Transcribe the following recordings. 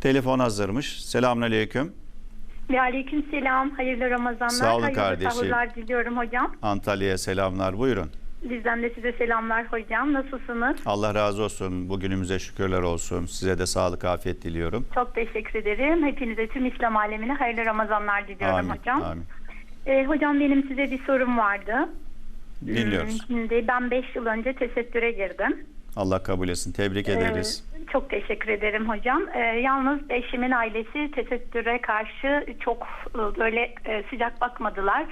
Telefon hazırmış. Selamünaleyküm. Ve aleyküm selam. Hayırlı Ramazanlar. Sağ olun Hayırlı kardeşim. sahurlar diliyorum hocam. Antalya'ya selamlar. Buyurun. Bizden de size selamlar hocam. Nasılsınız? Allah razı olsun. Bugünümüze şükürler olsun. Size de sağlık, afiyet diliyorum. Çok teşekkür ederim. Hepinize tüm İslam alemine hayırlı Ramazanlar diliyorum Amin. hocam. Amin. Ee, hocam benim size bir sorum vardı. Dinliyoruz. Hmm, Şimdi ben 5 yıl önce tesettüre girdim. Allah kabul etsin. Tebrik ederiz. Ee, çok teşekkür ederim hocam. Ee, yalnız eşimin ailesi tesettüre karşı çok e, böyle e, sıcak bakmadılar.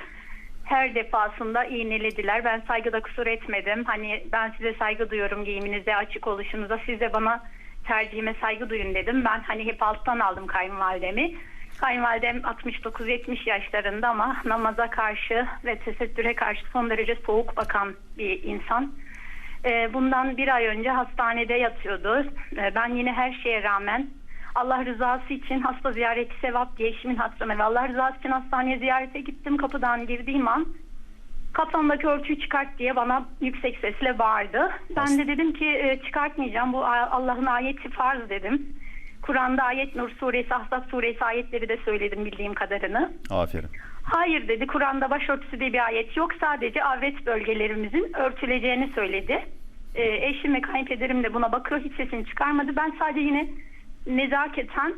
Her defasında iğnelediler. Ben saygıda kusur etmedim. Hani ben size saygı duyuyorum giyiminize, açık oluşunuza. Siz de bana tercihime saygı duyun dedim. Ben hani hep alttan aldım kayınvalidemi. Kayınvalidem 69-70 yaşlarında ama namaza karşı ve tesettüre karşı son derece soğuk bakan bir insan. Ee, Bundan bir ay önce hastanede yatıyordu. Ee, Ben yine her şeye rağmen Allah rızası için hasta ziyareti sevap diye eşimin hatırına ve Allah rızası için hastaneye ziyarete gittim. Kapıdan girdiğim an kafamdaki örtüyü çıkart diye bana yüksek sesle bağırdı. Ben de dedim ki "E, çıkartmayacağım bu Allah'ın ayeti farz dedim. Kur'an'da ayet Nur suresi, Ahzab suresi ayetleri de söyledim bildiğim kadarını. Aferin. Hayır dedi Kur'an'da başörtüsü diye bir ayet yok sadece avret bölgelerimizin örtüleceğini söyledi. Ee, eşim ve kayınpederim de buna bakıyor hiç sesini çıkarmadı. Ben sadece yine nezaketen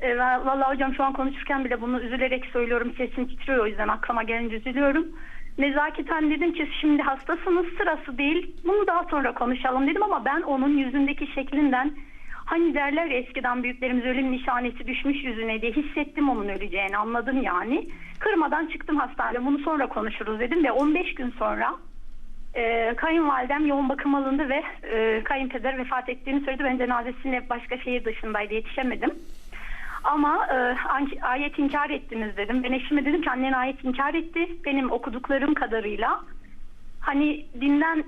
e, va- vallahi hocam şu an konuşurken bile bunu üzülerek söylüyorum sesim titriyor o yüzden aklıma gelince üzülüyorum. Nezaketen dedim ki şimdi hastasınız sırası değil bunu daha sonra konuşalım dedim ama ben onun yüzündeki şeklinden Hani derler ya eskiden büyüklerimiz ölüm nişanesi düşmüş yüzüne diye hissettim onun öleceğini anladım yani. Kırmadan çıktım hastaneye bunu sonra konuşuruz dedim ve 15 gün sonra e, kayınvalidem yoğun bakım alındı ve e, kayınpeder vefat ettiğini söyledi. Ben cenazesine başka şehir dışındaydı yetişemedim. Ama e, ayet inkar ettiniz dedim. Ben eşime dedim ki annen ayet inkar etti. Benim okuduklarım kadarıyla hani dinden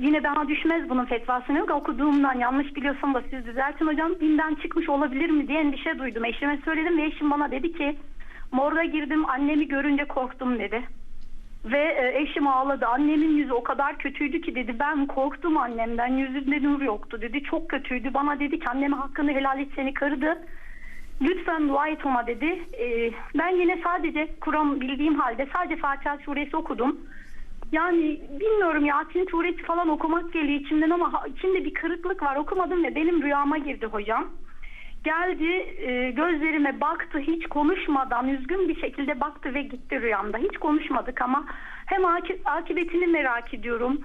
yine daha düşmez bunun fetvasını okuduğumdan yanlış biliyorsam da siz düzeltin hocam dinden çıkmış olabilir mi diye endişe duydum eşime söyledim ve eşim bana dedi ki morga girdim annemi görünce korktum dedi ve e, eşim ağladı. Annemin yüzü o kadar kötüydü ki dedi ben korktum annemden yüzünde nur yoktu. dedi. Çok kötüydü. Bana dedi ki anneme hakkını helal et seni kırdı. Lütfen dua et ona. dedi. Ee, ben yine sadece Kur'an bildiğim halde sadece Fatiha suresi okudum. Yani bilmiyorum Yasin suresi falan okumak geliyor içimden ama içimde bir kırıklık var. Okumadım ve benim rüyama girdi hocam. Geldi e, gözlerime baktı hiç konuşmadan üzgün bir şekilde baktı ve gitti rüyamda. Hiç konuşmadık ama hem akıbetini merak ediyorum.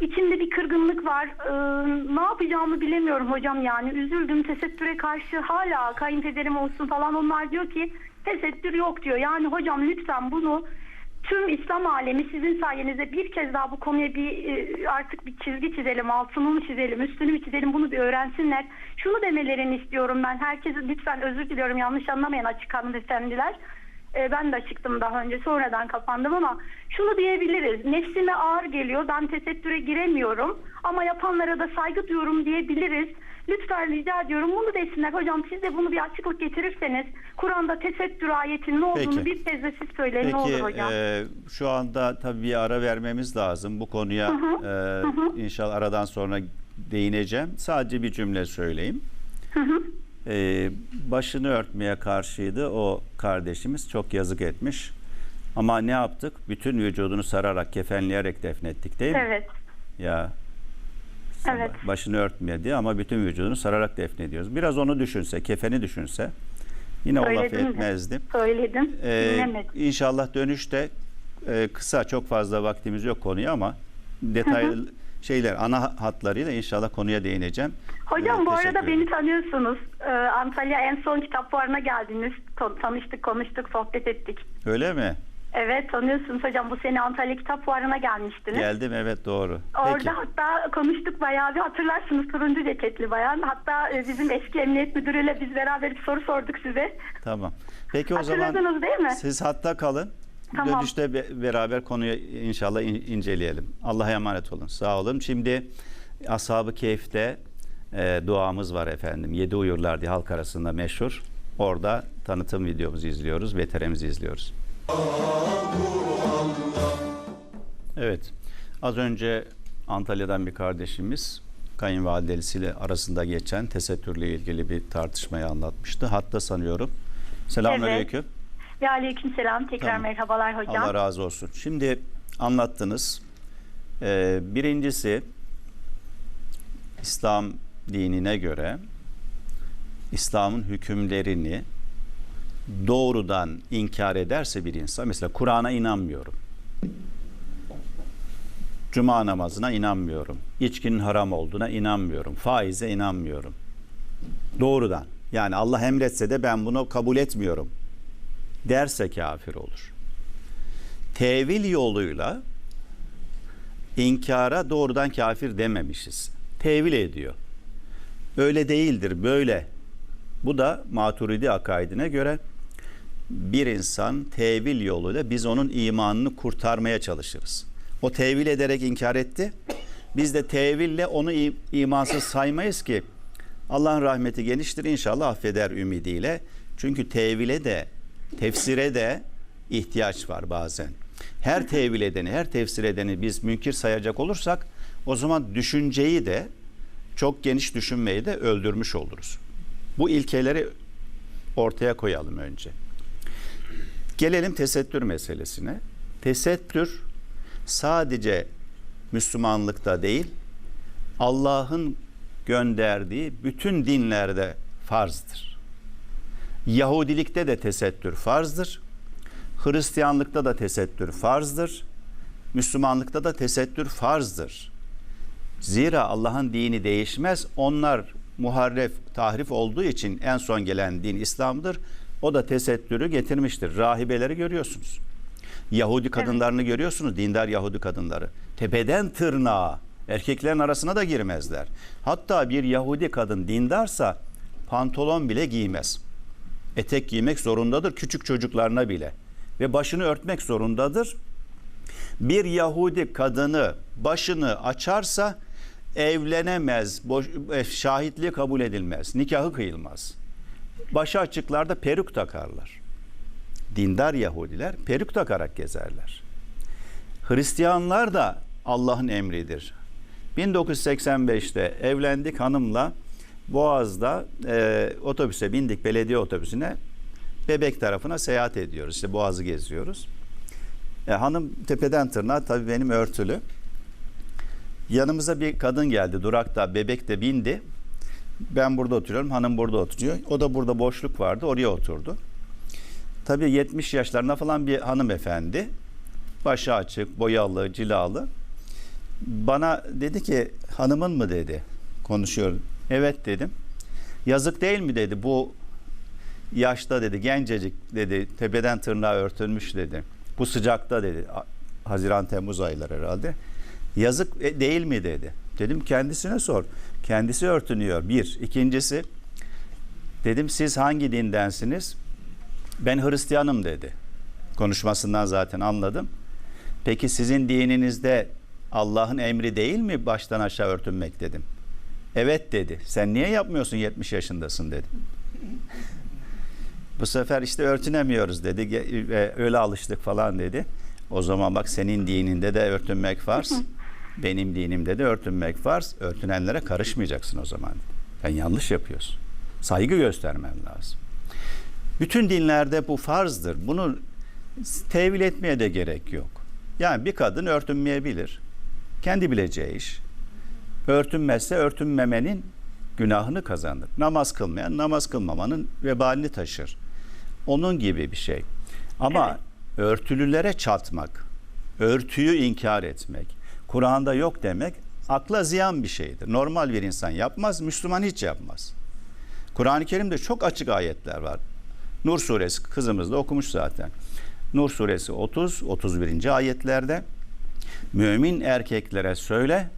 İçimde bir kırgınlık var. Ee, ne yapacağımı bilemiyorum hocam yani. Üzüldüm tesettüre karşı hala kayınpederim olsun falan onlar diyor ki tesettür yok diyor. Yani hocam lütfen bunu tüm İslam alemi sizin sayenizde bir kez daha bu konuya bir e, artık bir çizgi çizelim, altını mı çizelim, üstünü mü çizelim bunu bir öğrensinler. Şunu demelerini istiyorum ben. Herkese lütfen özür diliyorum yanlış anlamayın açık hanımefendiler. E, ben de açıktım daha önce sonradan kapandım ama şunu diyebiliriz. Nefsime ağır geliyor. Ben tesettüre giremiyorum. Ama yapanlara da saygı duyuyorum diyebiliriz. Lütfen rica ediyorum bunu desinler. Hocam siz de bunu bir açıklık getirirseniz Kur'an'da tesettür ayetinin ne olduğunu Peki. bir kez de siz söyleyin ne olur hocam. e, şu anda tabii bir ara vermemiz lazım. Bu konuya e, inşallah aradan sonra değineceğim. Sadece bir cümle söyleyeyim. E, başını örtmeye karşıydı o kardeşimiz. Çok yazık etmiş. Ama ne yaptık? Bütün vücudunu sararak, kefenleyerek defnettik değil mi? Evet. Ya Evet. başını örtmedi ama bütün vücudunu sararak defnediyoruz. Biraz onu düşünse, kefeni düşünse yine o laf Söyledim de. etmezdi. Söyledim. Ee, Dinlemedim. inşallah dönüşte e, kısa çok fazla vaktimiz yok konuya ama detaylı şeyler ana hatlarıyla inşallah konuya değineceğim. Hocam Ee, bu arada ederim. beni tanıyorsunuz. Ee, Antalya en son kitap fuarına geldiniz. Tanıştık, konuştuk, sohbet ettik. Öyle mi? Evet tanıyorsunuz hocam. Bu sene Antalya Kitap Fuarı'na gelmiştiniz. Geldim evet doğru. Orada Peki. hatta konuştuk bayağı bir hatırlarsınız turuncu ceketli bayan. Hatta e, bizim eski emniyet müdürüyle biz beraber bir soru sorduk size. Tamam. Peki o zaman değil mi? siz hatta kalın. Tamam. Dönüşte be- beraber konuyu inşallah in- inceleyelim. Allah'a emanet olun. Sağ olun. Şimdi Ashab-ı Keyif'te e, duamız var efendim. Yedi uyurlar diye halk arasında meşhur. Orada tanıtım videomuzu izliyoruz. Veteremizi izliyoruz. Evet. Az önce Antalya'dan bir kardeşimiz kayınvalidesiyle arasında geçen tesettürle ilgili bir tartışmayı anlatmıştı. Hatta sanıyorum. Selamünaleyküm. Ve aleyküm selam. Tekrar Tamam. merhabalar hocam. Allah razı olsun. Şimdi anlattınız. Ee, birincisi İslam dinine göre İslam'ın hükümlerini doğrudan inkar ederse bir insan mesela Kur'an'a inanmıyorum. Cuma namazına inanmıyorum. İçkinin haram olduğuna inanmıyorum. Faize inanmıyorum. Doğrudan. Yani Allah emretse de ben bunu kabul etmiyorum derse kafir olur. Tevil yoluyla inkara doğrudan kafir dememişiz. Tevil ediyor. Öyle değildir, böyle. Bu da Maturidi akaidine göre bir insan tevil yoluyla biz onun imanını kurtarmaya çalışırız. O tevil ederek inkar etti. Biz de teville onu imansız saymayız ki Allah'ın rahmeti geniştir inşallah affeder ümidiyle. Çünkü tevile de tefsire de ihtiyaç var bazen. Her tevil edeni, her tefsir edeni biz münkir sayacak olursak o zaman düşünceyi de çok geniş düşünmeyi de öldürmüş oluruz. Bu ilkeleri ortaya koyalım önce. Gelelim tesettür meselesine. Tesettür sadece Müslümanlıkta değil, Allah'ın gönderdiği bütün dinlerde farzdır. Yahudilikte de tesettür farzdır. Hristiyanlıkta da tesettür farzdır. Müslümanlıkta da tesettür farzdır. Zira Allah'ın dini değişmez. Onlar muharref, tahrif olduğu için en son gelen din İslam'dır. O da tesettürü getirmiştir. Rahibeleri görüyorsunuz. Yahudi kadınlarını görüyorsunuz. Dindar Yahudi kadınları. Tepeden tırnağa erkeklerin arasına da girmezler. Hatta bir Yahudi kadın dindarsa pantolon bile giymez. Etek giymek zorundadır küçük çocuklarına bile. Ve başını örtmek zorundadır. Bir Yahudi kadını başını açarsa evlenemez, boş, e, şahitliği kabul edilmez, nikahı kıyılmaz. Başı açıklarda peruk takarlar. Dindar Yahudiler peruk takarak gezerler. Hristiyanlar da Allah'ın emridir. 1985'te evlendik hanımla Boğaz'da e, otobüse bindik belediye otobüsüne Bebek tarafına seyahat ediyoruz. İşte Boğaz'ı geziyoruz. E, hanım tepeden tırnağa tabii benim örtülü. Yanımıza bir kadın geldi durakta bebek de bindi. Ben burada oturuyorum hanım burada oturuyor. O da burada boşluk vardı oraya oturdu. Tabii 70 yaşlarında falan bir hanımefendi. Başı açık, boyalı, cilalı. Bana dedi ki hanımın mı dedi. Konuşuyor. Evet dedim. Yazık değil mi dedi bu yaşta dedi gencecik dedi tepeden tırnağa örtülmüş dedi. Bu sıcakta dedi. Haziran Temmuz ayları herhalde. Yazık e, değil mi dedi. Dedim kendisine sor. Kendisi örtünüyor. Bir. İkincisi dedim siz hangi dindensiniz? Ben Hristiyanım dedi. Konuşmasından zaten anladım. Peki sizin dininizde Allah'ın emri değil mi baştan aşağı örtünmek dedim. Evet dedi. Sen niye yapmıyorsun 70 yaşındasın dedim. Bu sefer işte örtünemiyoruz dedi. E, Öyle alıştık falan dedi. O zaman bak senin dininde de örtünmek farz. Benim dinimde de örtünmek farz. Örtünenlere karışmayacaksın o zaman. Sen yanlış yapıyorsun. Saygı göstermen lazım. Bütün dinlerde bu farzdır. Bunu tevil etmeye de gerek yok. Yani bir kadın örtünmeyebilir. Kendi bileceği iş. Örtünmezse örtünmemenin günahını kazanır. Namaz kılmayan namaz kılmamanın vebalini taşır. Onun gibi bir şey. Ama örtülülere çatmak, örtüyü inkar etmek, Kur'an'da yok demek akla ziyan bir şeydir. Normal bir insan yapmaz, Müslüman hiç yapmaz. Kur'an-ı Kerim'de çok açık ayetler var. Nur suresi kızımız da okumuş zaten. Nur suresi 30 31. ayetlerde mümin erkeklere söyle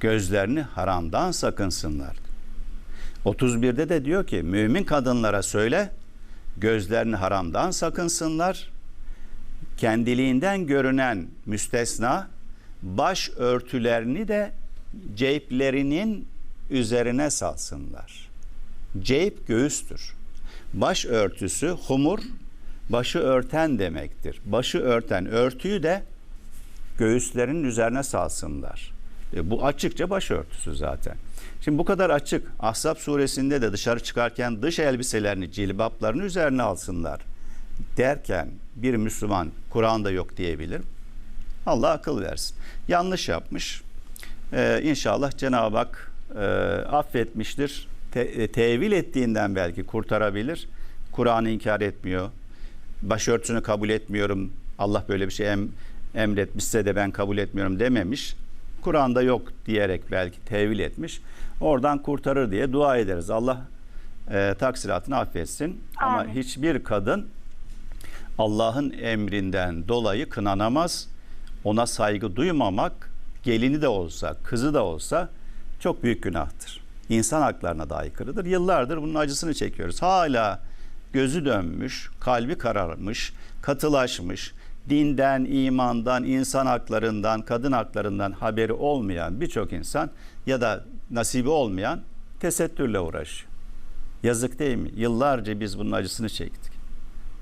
gözlerini haramdan sakınsınlar. 31'de de diyor ki mümin kadınlara söyle gözlerini haramdan sakınsınlar. Kendiliğinden görünen müstesna baş örtülerini de ceyplerinin üzerine salsınlar. Ceyp göğüstür. Baş örtüsü humur, başı örten demektir. Başı örten örtüyü de göğüslerinin üzerine salsınlar. E, bu açıkça başörtüsü zaten. Şimdi bu kadar açık. Ahzab suresinde de dışarı çıkarken dış elbiselerini, cilbaplarını üzerine alsınlar derken bir Müslüman Kur'an'da yok diyebilir. Allah akıl versin. Yanlış yapmış. Ee, inşallah Cenab-ı Hak e, affetmiştir. Te- e, tevil ettiğinden belki kurtarabilir. Kur'an'ı inkar etmiyor. Başörtüsünü kabul etmiyorum. Allah böyle bir şey em- emretmişse de ben kabul etmiyorum dememiş. Kur'an'da yok diyerek belki tevil etmiş. Oradan kurtarır diye dua ederiz. Allah e, taksiratını affetsin. Ama Amin. hiçbir kadın Allah'ın emrinden dolayı kınanamaz. Ona saygı duymamak gelini de olsa, kızı da olsa çok büyük günahtır. İnsan haklarına da aykırıdır. Yıllardır bunun acısını çekiyoruz. Hala gözü dönmüş, kalbi kararmış, katılaşmış, dinden, imandan, insan haklarından, kadın haklarından haberi olmayan birçok insan ya da nasibi olmayan tesettürle uğraşıyor. Yazık değil mi? Yıllarca biz bunun acısını çektik.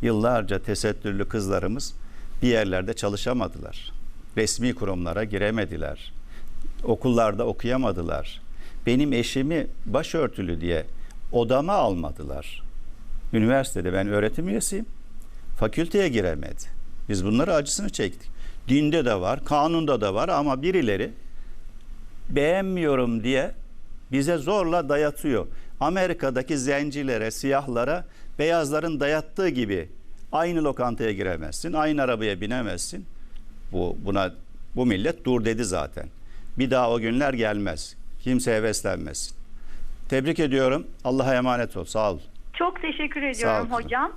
Yıllarca tesettürlü kızlarımız bir yerlerde çalışamadılar. Resmi kurumlara giremediler. Okullarda okuyamadılar. Benim eşimi başörtülü diye odama almadılar. Üniversitede ben öğretim üyesiyim. Fakülteye giremedi. Biz bunları acısını çektik. Dinde de var, kanunda da var ama birileri beğenmiyorum diye bize zorla dayatıyor. Amerika'daki zencilere, siyahlara beyazların dayattığı gibi aynı lokantaya giremezsin, aynı arabaya binemezsin. Bu buna bu millet dur dedi zaten. Bir daha o günler gelmez. Kimse heveslenmesin. Tebrik ediyorum. Allah'a emanet ol. Sağ ol. Çok teşekkür Sağ ol ediyorum kızım. hocam.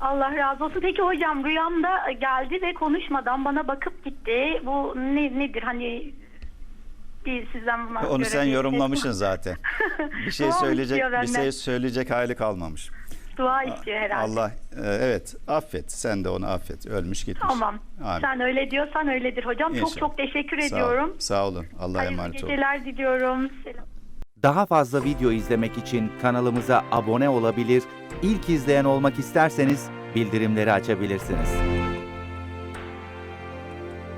Allah razı olsun. Peki hocam rüyamda geldi ve konuşmadan bana bakıp gitti. Bu ne, nedir? Hani bir sizden Onu sen yorumlamışsın zaten. Bir şey söyleyecek bir şey söyleyecek hali kalmamış. Dua istiyor herhalde. Allah e, evet affet. Sen de onu affet. Ölmüş gitmiş. Tamam. Amin. Sen öyle diyorsan öyledir hocam. Çok İnşallah. çok teşekkür Sağ ol. ediyorum. Sağ olun. Allah'a Hayırlı emanet olun. geceler diliyorum. Selam. Daha fazla video izlemek için kanalımıza abone olabilir, ilk izleyen olmak isterseniz bildirimleri açabilirsiniz.